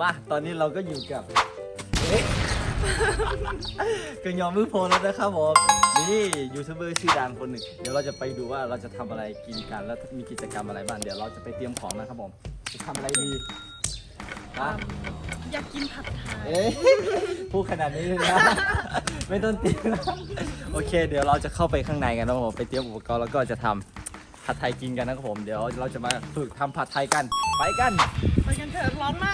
มาตอนนี้เราก็อยู่กับเอ๊ะก็ยอมมือโพลแล้วนะครับผมนี่ยูทูบเบอร์ชื่อดังคนหนึ่งเดี๋ยวเราจะไปดูว่าเราจะทำอะไรกินกันแล้วมีกิจกรรมอะไรบ้างเดี๋ยวเราจะไปเตรียมของนะครับผมจะทำอะไรดีนะอยากกินผัดไทยเอ๊ะพูดขนาดนี้เลยนะไม่ต้องเตรียมนะโอเค เดี๋ยวเราจะเข้าไปข้างในกันนะครับผมไปเตรียมอุปกรณ์แล้วก็จะทำผัดไทยกินกันนะครับผมเดี๋ยวเราจะมาฝึกทำผัดไทยกันไปกัน ไปกันเถอะร้อนมา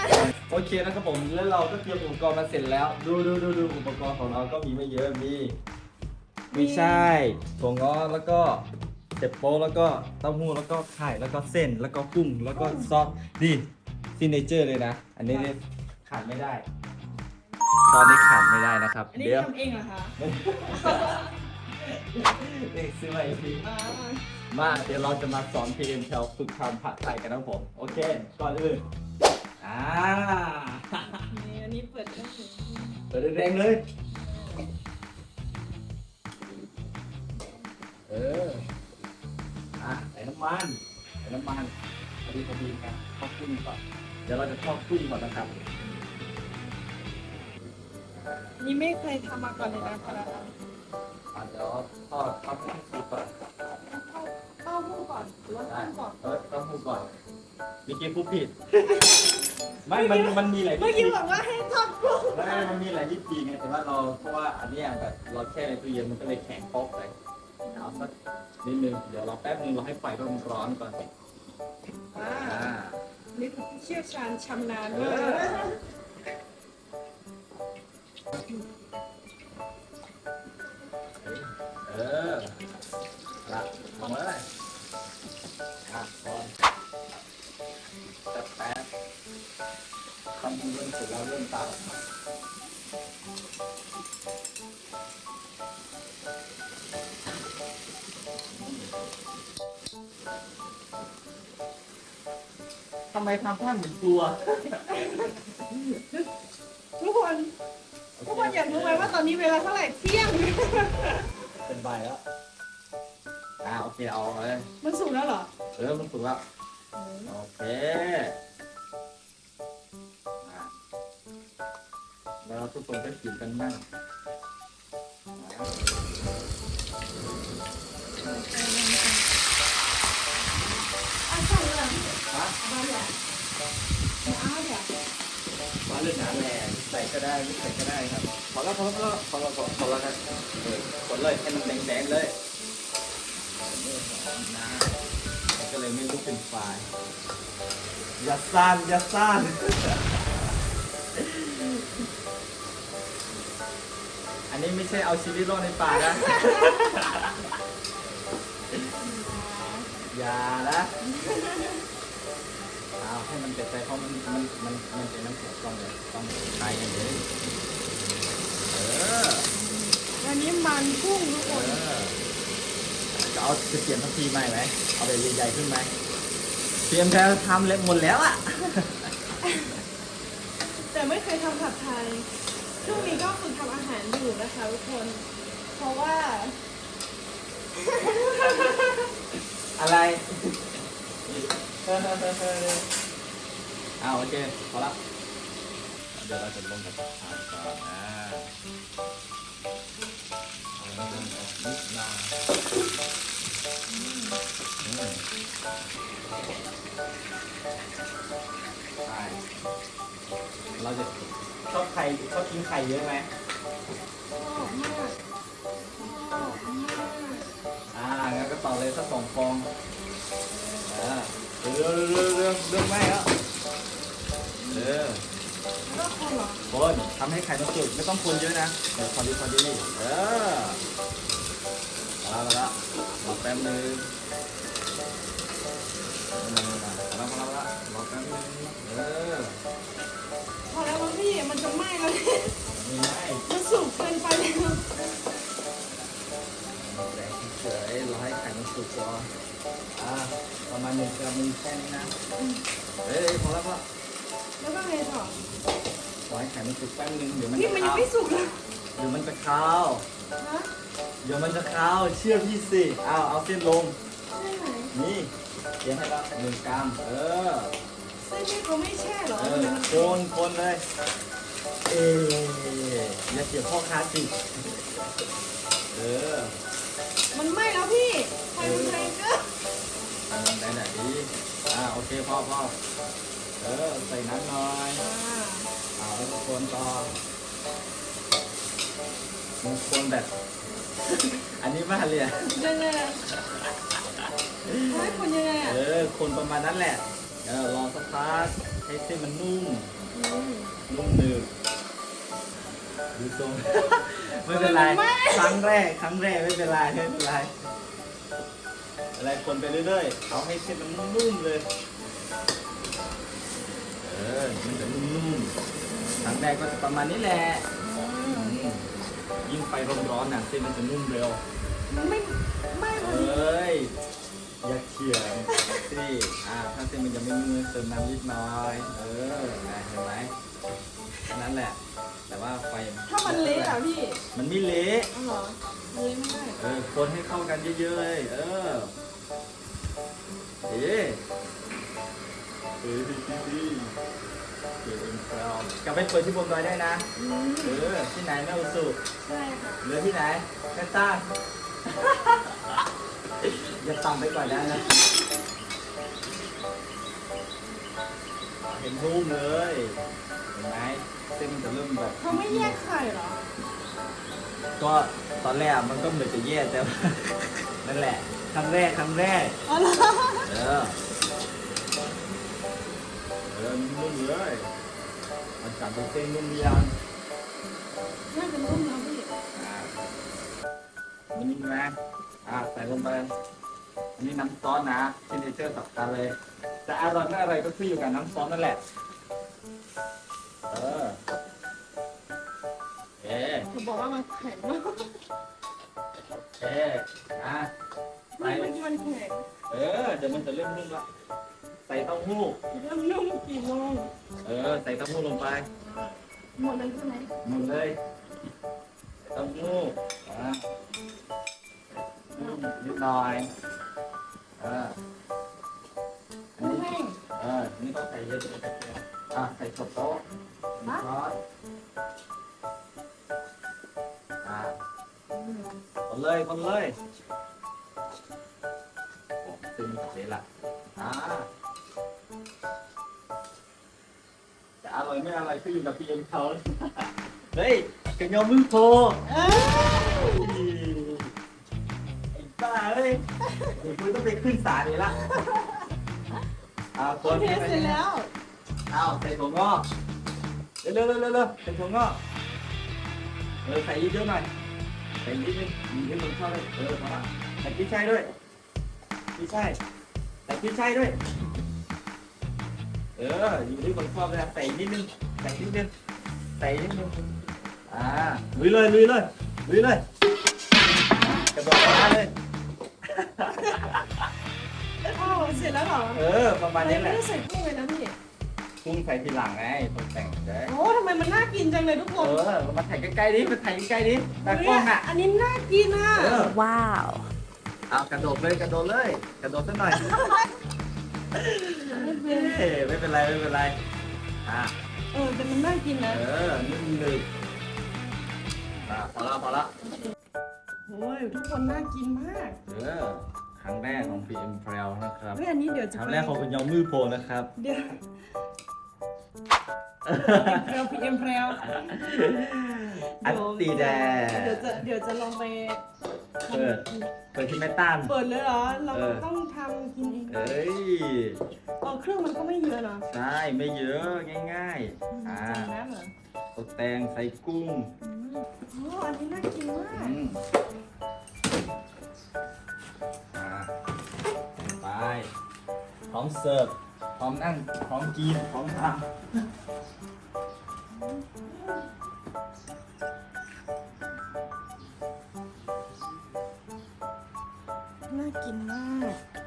กโอ เคนะครับผมแล้วเราก็เตรียมอุปกรณ์มาเสร็จแล้ว ดูดูดูดูอุปกรณ์ของเราก็มีไม่เยอะมีมีใช่ถั่วงอแล้วก็เจ็บโป๊แล้วก็เต้าหู้แล้วก็ไข่แล้วก็เส้นแล้วก็กุ้งแล้วก็ซอสดีซิเนเจอร์เลยนะ อันนี้เนี่ยขาดไม่ได้ซอสนี้ขาดไม่ได้นะครับอันนี้เดี๋ยวทำเองเหรอคะนี่ซื้อมาอีกทีอ่ามาเดี๋ยวเราจะมาสอนพีเอ็มแคลฝึกทำผัดไทยกันนะครับผม โอเค ก่อนอื่นอ่า แรงๆเลย เออ อะใส่น้ำมัน ใส่น้ำมันพอดีพอดีครับทอดกุ้งก่อน เดี๋ยวเราจะทอดกุ้งก่อนนะครับ นี่ไม่เคยทำมาก่อนเลยนะคะอะเดี๋ยวทอดทอดกุ้งสุกก่อนเต้าหู้ก่อนหรือว่าได้ต้มก่อนเออต้องพูดก่อนมีเกมพูดผิด ไม่มันมันมีหลายเมื่อวิกี้ธีบอกว่าให้ทอดกุ้งไม่มันมีหลายวิธีไงแต่ว่าเราเพราะว่าอันเนี้ยแบบเราแช่ในตู้เย็นมันก็เลยแข็งป๊อกไปเอาสักนิดนึงเดี๋ยวเราแป๊บนึงเราให้ไฟร้อนร้อนๆก่อนอ่าอ่านี่เชี่ยวชาญชำนาญเอมากอเออละลงมาเลยอะพอจับแป๊บ ทำเริ่มเสร็จแล้วเริ่มตามทำไมทำท่าเหมือนกลัว ทุกคนทุกคนอยากรู้ไหมว่าตอนนี้เวลาเท่าไหร่เที่ยง เป็นใบแล้ว อ่าโอเคเอาเลย มันสุกแล้วเหรอ เออมันถูกแล้ว โอเค แล้วทุกคนก็กินกันบ้างอะอะใช่เลยฮะมาเดี๋ยวเอาเดี๋ยวมาลือกหนาแหล่ใส่ก็ได้ไม่ใส่ก็ได้ครับพอแล้วพอแล้วพอแล้วพอแล้วพอแล้วครับเออกดเลยให้มันแดงๆเลยนี่นะก็เลยไม่ลุกเป็นไฟอย่าซ่านอย่าซ่าน ไม่ใช่เอาชีวิตรอดในป่านะ อย่านะเอาให้มันเป็ดไปเพราะมันมันมันมันเป็นน้ำแข็งต้องเลยต้องตายกันเลยเออวันนี้มันกุ้งทุกเอคนอจะเอาจะเปลี่ยนทัพพีใหม่ไหมเอาไปใหญ่ๆขึ้นไหมเตรียมแพ้ทำเล็กหมดแล้วอะ แต่ไม่เคยทำผัดไทย ช่วงนี้ก็ฝึกทำอาหารอยู่นะคะทุกคน เพราะว่า อะไร เอาโอเคพอละเดี๋ยวเราจะลงกับทานก่อนนะเอาลงกับนิดหน่อยอืมใช่เราจะ ชอบไข่ชอบกินไข่เยอะไหมชอบมากชอบมากอ่างั้นก็ต่อเลยสักสองฟองอ่าเร็วเร็วเร็วเร็วไม่แล้วเออแล้วก็คนเหรอคนทำให้ไข่มันสุกไม่ต้องคนเยอะนะเดี๋ยวพอดีพอดีเออมาแล้วมาแล้วรอแป๊บนึงมาแล้วมาแล้วมาแล้วรอแป๊บนึงเออ พอแล้วมั้งพี่มันจะไหม้แล้วเนี่ยมีไหมมันสุกเกินไปแล้วแดงเฉยรอให้ไข่มันสุกก่อนอ่าประมาณหนึ่งกรัมมีแค่นี้นะเฮ้ยพอแล้วพอแล้วก็ไงต่อรอให้ไข่มันสุกแป๊บนึงเดี๋ยวมันพี่จะมันยัคางวไม่สุกเลยเดี๋ยวมันจะคาวนะเดี๋ยวมันจะคาวเชื่อพี่สิเอาเอาเส้นลงใช่ไหมนี่เขียนให้ละหนึ่งกรัมเออ เส้นที่เขาไม่แช่เหรอเอทำอไมมันโคนโคนเลย เอ๊ะอย่าเกี่ยวพ่อค้าสิเออมันไหม้แล้วพี่ไฟมันแรงเกินอ่าไหนไหนดีอ่าโอเคพ่อพ่อเออใส่น้ำหน่อยอ่าเอาแล้วก็คนต่อมันคนแบบ อันนี้มากเลยอะยังไงอะให้คนยังไงอะเออคนประมาณนั้นแหละ เออรอสักพักให้เส้นมันนุ่มอืมนุ่มหนึบดูทรง ไม่เป็นไรทำไมมันไม่ ครั้งแรกครั้งแรกไม่เป็นไรไม่เป็นไรอะไรคนไปเรื่อยๆเอาให้เส้นมันนุ่มๆเลยเออมันจะนุ่มๆครั้งแรกก็จะประมาณนี้แหละอืมอืมยิ่งไฟร้อนๆน่ะเส้นมันจะนุ่มเร็วไม่ไม่เอพอดี้ย อย่าเขียนสิอ่าถ้าเส้นมันยังไม่นุ่มเติมน้ำนิดหน่อย เออนะเห็นไหมแค่นั้นแหละ แต่ว่าไฟถ้ามันเละอะพี่มันไม่เละอ๋อเหรอมันเละไม่ได้เออคนให้เข้ากันเยอะๆเลยเออเอ๊ะเออดีดีดีเก่งเรากลับไปเปิดที่บนดอยได้นะอืมเออที่ไหนแม่อุสุใช่ค่ะเหลือที่ไหนแค่ตั้ง อย่าต่ำไปกว่านั้นนะเห็นรูปเลยเห็นไหมเส้นมันจะเริ่มแบบเขาไม่แยกไข่เหรอ ก็ตอนแรกมันก็เหมือนจะแย่แต่ว่านั่นแหละครั้งแรกครั้งแรกอ๋อเหรอเออเออนุ่มเลยมันจับเป็นเส้นนุ่มยังน่าจะนุ่มนะพี่อ่า อันนี้นะอ่าใส่ลงไปอันนี้น้ำซอสนะซิเนเจอร์สับกันเลยจะอร่อยไม่อร่อยก็ขึ้นอยู่กับน้ำซอสนั่นแหละ เออเอ๊ะเขาบอกว่ามันแข็งมากเอ๊ะอะไม่เมื่อกี้มันแข็งเออ เดี๋ยวมันจะเริ่มนุ่มละใส่เต้าหู้ เริ่มนุ่มกี่โมงเออ ใส่เต้าหู้ลงไป หมดเลยใช่ไหมหมดเลย ใส่เต้าหู้อะ นุ่มนิดหน่อยเอออันนี้แห้งเอออันนี่ต้องใส่เยอะเลยอะใส่สโต๊ะซอสอะอืมคนเลยคนเลยโอ้ตึงเสียละอ่าจะอร่อยไม่อร่อยขึ้นอยู่กับพี่เอ็มเขา เฮ้ยกันยอมมือโพเอ้ยไอ้บ้า เอ้ยเดี๋ยวคุณต้องไปขึ้นศาลเลยละอ่าคโอนเคเสร็จแล้วเอาใส่ถั่วงอกเร็วเร็วเร็วเร็วเร็วใส่ถั่วงอกเออใส่เยอะๆหน่อยใส่นิดนึงมีให้มันชอบเลยเออพอละใส่พริกไช่ด้วยพริกไช่ใส่พริกไช่ด้วย เอออยู่ที่คนชอบเลยนะใส่นิดนึงใส่นิดนึงใส่นิดนึงอ่าลุยเลยลุยเลยลุยเลยกระโดดมาเลย อ้าวเสร็จแล้วเหรอเออ ประมาณนี้แหไม่ละได้ใส่กุ้งเลยนะพี่กุ้งใส่ทีหลังไงตกแต่งเฉยโอ้ทำไมมันน่ากินจังเลยทุกคเอนอมาถ่ายใกล้ๆดิมาถ่ายใกล้ๆดิตากล้องอะ อันนี้น่ากินอะเออ ว้าว เอากระโดดเลยกระโดดเลยกระโดดสักหน่อยเอ้ยไม่เป็นไรไม่เป็นไรอะ เออแต่มันน่ากินนะ เออนึ่งหนึ่งอะพอละพอละ โอ้ยทุกคนน่ากินมากเออครั้งแรกของ PM p r e l นะครับ เฮ้ยอันนี้เดี๋ยวจะครั้งแรกของคุณยองมือโพนะครับ เดี๋ยวเพรวพีเอ็มเพรวอันตีแดงเดี๋ยวจะเดี๋ยวจะลองไปเปิดเปิดที่แม่ต้านเปิดเลยเหรอ เราเออต้องทำกินเองเอ้ยเออเครื่องมันก็ไม่เยอะเนาะใช่ ไม่เยอะง่ายๆอ่าจริงนะเหรอ ตกแต่งใส่กุ้งโอ้อันนี้น่ากินมากอืมอ่าไป พร้อมเสิร์ฟ พร้อมนั่ง พร้อมกิน พร้อมทำน่ากินมากน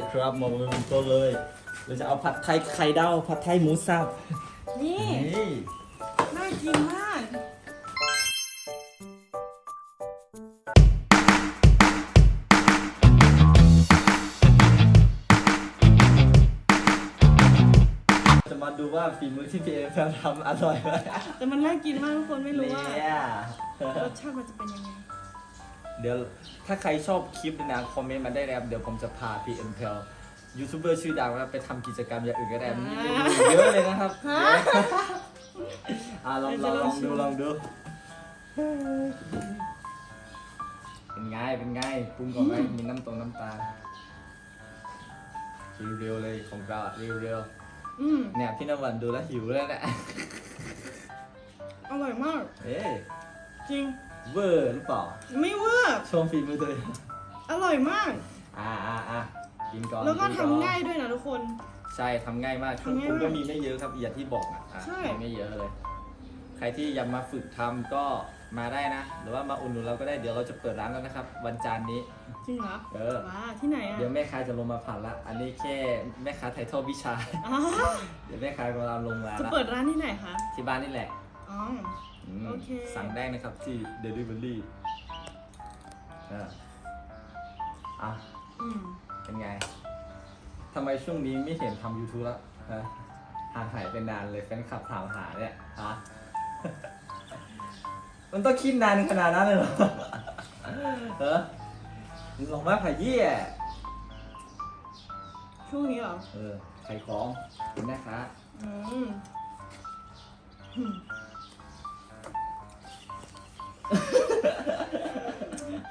เลยครับมาวางไว้บนโต๊ะเลยเราจะเอาผัดไทยไข่ดาวผัดไทยหมูสับนี่นี่น่ากินมาก จะมาดูว่าฝีมือที่พี่เอฟทำอร่อยไหมแต่มันน่ากินมากทุกคนไม่รู้ว่าเนี่ย รสชาติมันจะเป็นยังไง เดี๋ยวถ้าใครชอบคลิปเนยนะคอมเมนต์มาได้นะครับเดี๋ยวผมจะพาพี่เอ็มเพลยูทูบเบอร์ชื่อดังนะไปทำกิจกรรมอย่างอื่นก็ได้มีเยอะเลยนะครับฮะอะลองลองลองดูลองดู เป็นไงเป็นไงปรุงก่อนไหมมีน้ำตรงน้ำตาลเรียวๆเลยของเราอะเรียวอืมๆเนี่ยพี่นวันดูแล้วหิวแล้วเนะอร่อยมาก เอ๊ะจริง เวอร์หรือเปล่า ไม่เวอร์ชมฝีมือตัวเองอร่อยมาก อ่าอ่าอ่ากินก่อนแล้วก็นทำอนง่ายด้วยนะทุกคน ใช่ทำง่ายมากเครื่องทำง่ายปรุงก็มากมีไม่เยอะครับอย่างที่บอกนะอะใช่ มีไม่เยอะเลย ใครที่อยากมาฝึกทำก็มาได้นะ หรือว่ามาอุ่นหนุนเราก็ได้เดี๋ยวเราจะเปิดร้านแล้วนะครับ วันจันทร์นี้ จริงเหรอเออ ว้าที่ไหนอะเดี๋ยวแม่ค้าจะลงมาผ่านละ อันนี้แค่แม่ค้าถ่ายทอดวิชาอ๋อเดี๋ยวแม่ค้ากำลังลงมาจะละเปิดร้านที่ไหนคะ ที่บ้านนี่แหละ อ๋ออื มโอเค สั่งได้นะครับที่ Delivery เอออะ อืมเป็นไง ทำไมช่วงนี้ไม่เห็นทำ YouTube แล้วฮะห่างหายไปนานเลยแฟนคลับถามหาเนี่ย ฮะ มันต้องคิดนานขนาดนั้นเลยเหรอเออลองมาผ่าเยี่ยช่วงนี้เหรอ เออขายของคุณแม่ค้าอืมอืม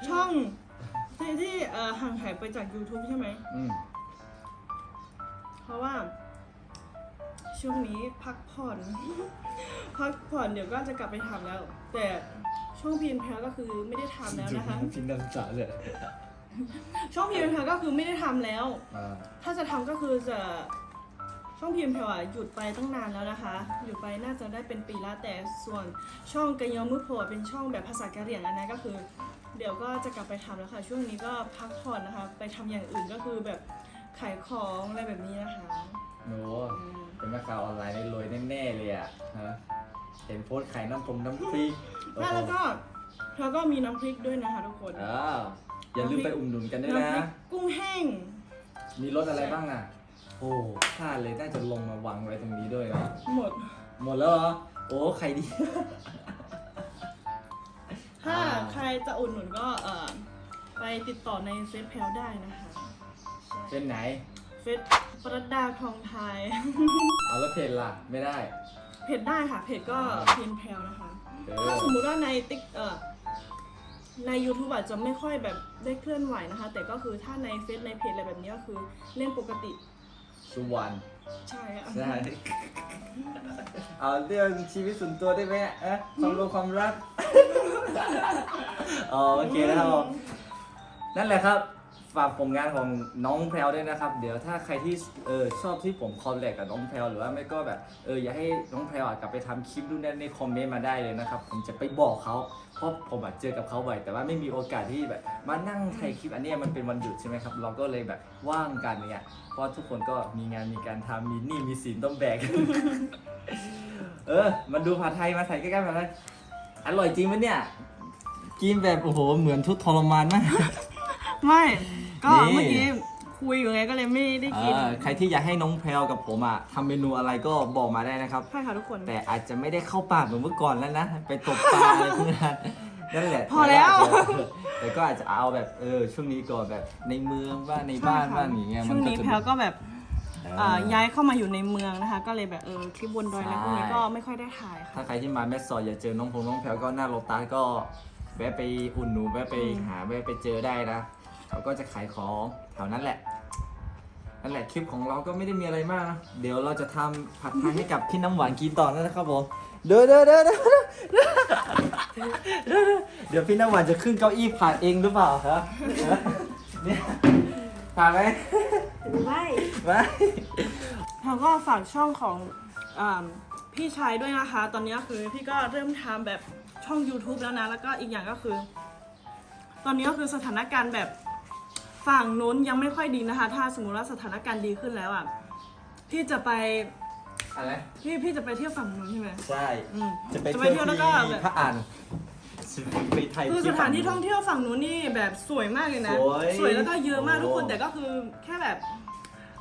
ช่องที่ที่เอ่อห่างหายไปจาก YouTube ใช่ไหม อืมเพราะว่า ช่วงนี้พักผ่อน พักผ่อนเดี๋ยวก็จะกลับไปทำแล้ว แต่ช่วงพีนแพลก็คือไม่ได้ทำแล้วนะคะ พินน้ำตาเลยช่องพีนแพลก็คือไม่ได้ทำแล้ว อ่าถ้าจะทำก็คือจะ ช่องพีนแพลอะหยุดไปตั้งนานแล้วนะคะ หยุดไปน่าจะได้เป็นปีละแต่ส่วนช่องกระยอมือโผล่เป็นช่องแบบภาษากะเหรี่ยงอันนั้นก็คือ เดี๋ยวก็จะกลับไปทำแล้วค่ะ ช่วงนี้ก็พักผ่อนนะคะ ไปทำอย่างอื่นก็คือแบบขายของอะไรแบบนี้นะคะโน้อืมเป็นแม่ค้าออนไลน์ได้รวยแน่ๆเลยอะฮะเห็นโพสต์ขายน้ำพรมน้ำพริกโอ้อะโหแล้วก็แล้วก็มีน้ำพริกด้วยนะคะทุกคนอ่าอย่าลืมไปอุ่นหนุนกันด้วยน้ำพรินะกกุ้งแห้ง มีรถอะไรบ้างอะ โอ้พลาดเลยน่าจะลงมาวางไว้ตรงนี้ด้วยเนาะหมดหมดแล้วเหรอ โอ้ใครดี ถ้าอ่าใครจะอุดหนุนก็เอ่อไปติดต่อในเฟซแพลได้นะคะใช่เป็นไหน เฟซปรัดดาทองไทย เอาแล้วเพจล่ะไม่ได้ เพจได้ค่ะ เพจก็อ่าเพียนแพลนะคะ เอถ้าอสมมุติว่าในติ๊กเอ่อใน YouTube อาจจะไม่ค่อยแบบได้เคลื่อนไหวนะคะ แต่ก็คือถ้าในเฟซในเพจอะไรแบบนี้ก็คือเล่นปกติ สุวรรณใช่ค่ะใช่เอาเรื่องชีวิตส่วนตัวได้ไหมเอ๊ะความรู้ความรักอ๋อโอเคนะครับผมนั่นแหละครับ ฝากผลงานของน้องแพรวด้วยนะครับ เดี๋ยวถ้าใครที่เออชอบที่ผมคอลแลกกับน้องแพรวหรือว่าไม่ก็แบบเอออยากให้น้องแพรวอะกลับไปทำคลิปดูนนั่นในคอมเมนต์มาได้เลยนะครับผมจะไปบอกเขาเพราะผมอะเจอกับเขาบ่อยแต่ว่าไม่มีโอกาสที่แบบมานั่งถ่ายคลิปอันเนี้ยมันเป็นวันหยุดใช่ไหมครับเราก็เลยแบบว่างกันเนี่ยเพราะทุกคนก็มีงานมีการทำมีหนี้มีสินต้องแบก เออมาดูผัดไทยมาใส่ใกล้ๆผัดไทยอร่อยจริงไหมเนี่ย กินแบบโอ้โหเหมือนทุกข์ทรมานมาก ไม่ก็นี่ เมื่อกี้คุยอยู่ไงก็เลยไม่ได้กินเออใครที่อยากให้น้องแพลวกับผมอะทำเมนูอะไรก็บอกมาได้นะครับ ใช่ค่ะทุกคน แต่อาจจะไม่ได้เข้าปากเหมือนเมื่อก่อนแล้วนะ ไปตกปลาอะไรพวกนั้นนั่นแหละพอแล้ว แต่ก็อาจจะเอาแบบเออช่วงนี้ก่อนแบบในเมืองบ้างในบ้านบ้างอย่างเงี้ยช่วงนี้จะแพลก็แบบเออ เอ่อย้ายเข้ามาอยู่ในเมืองนะคะ ก็เลยแบบเออคลิปบนดอยอะไรพวกนี้ใช่ก็ไม่ค่อยได้ถ่ายค่ะ ถ้าใครที่มาแม่สอดอย่าเจอน้องพงน้องแพลวก็หน้าโลตัสก็แวะไปอุ่นหนูแวะไปอืมหาแวะไปเจอได้นะ เขาก็จะขายของแถวนั้นแหละนั่นแหละคลิปของเราก็ไม่ได้มีอะไรมากนะเดี๋ยวเราจะทำผัดไทยให้กับพี่น้ำหวานกินต่อแล้วนะครับผมเด้อเด้อเด้อเด้อเด้อเด้อเดี๋ยวพี่น้ำหวานจะขึ้นเก้าอี้ผ่านเองหรือเปล่าครับเนี่ยผ่านไหมไม่ไม่แล้วก็ฝากช่องของอาพี่ชายด้วยนะคะ ตอนนี้คือพี่ก็เริ่มทำแบบช่อง YouTube แล้วนะ แล้วก็อีกอย่างก็คือ ตอนนี้ก็คือสถานการณ์แบบ ฝั่งนู้นยังไม่ค่อยดีนะคะ ถ้าสมมติว่าสถานการณ์ดีขึ้นแล้วอะพี่จะไปอะไรพี่พี่จะไปเที่ยวฝั่งนู้นใช่ไหมใช่อืม จะไปจะไปเที่ยวเที่ยวแล้วก็ที่แบบพระอ่านไปไทย คือสถานที่ท่องเที่ยวฝั่งนู้นนี่แบบสวยมากเลยนะ สวยแล้วก็เยอะมากโอ้ทุกคนแต่ก็คือแค่แบบ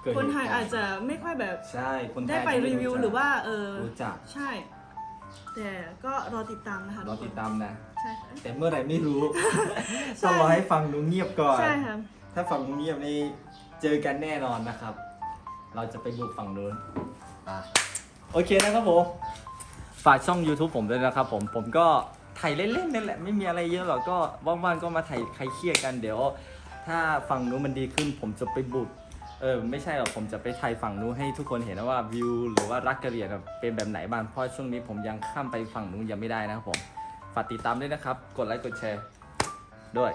เกิดคนไทยเหตุกอาจจะไม่ค่อยแบบใช่คนไทยได้ไปรีวิวหรือว่าเออรู้จัก ใช่ แต่ก็รอติดตามนะคะรอติดตามนะ ใช่ค่ะแต่เมื่อไหร่ไม่รู้ใช่ต้องรอให้ฟังหนูเงียบก่อน ใช่ค่ะ ถ้าฝั่งนู้นเงียบนี่เจอกันแน่นอนนะครับ เราจะไปบุกฝั่งนู้นอะโอเคนะครับผม ฝากช่อง YouTube ผมด้วยนะครับผมผมก็ถ่ายเล่นๆนั่นแหละไม่มีอะไรเยอะหรอกก็ว่างๆก็มาถ่ายใครเครียดกันเดี๋ยว ถ้าฝั่งนู้นมันดีขึ้น ผมจะไปบุกเออไม่ใช่หรอกผมจะไปถ่ายฝั่งนู้นให้ทุกคนเห็นนะว่าวิวหรือว่ารักกะเหรี่ยงอะเป็นแบบไหนบ้างเพราะช่วงนี้ผมยังข้ามไปฝั่งนู้นยังไม่ได้นะครับผมฝากติดตามด้วยนะครับ กดไลค์กดแชร์ด้วย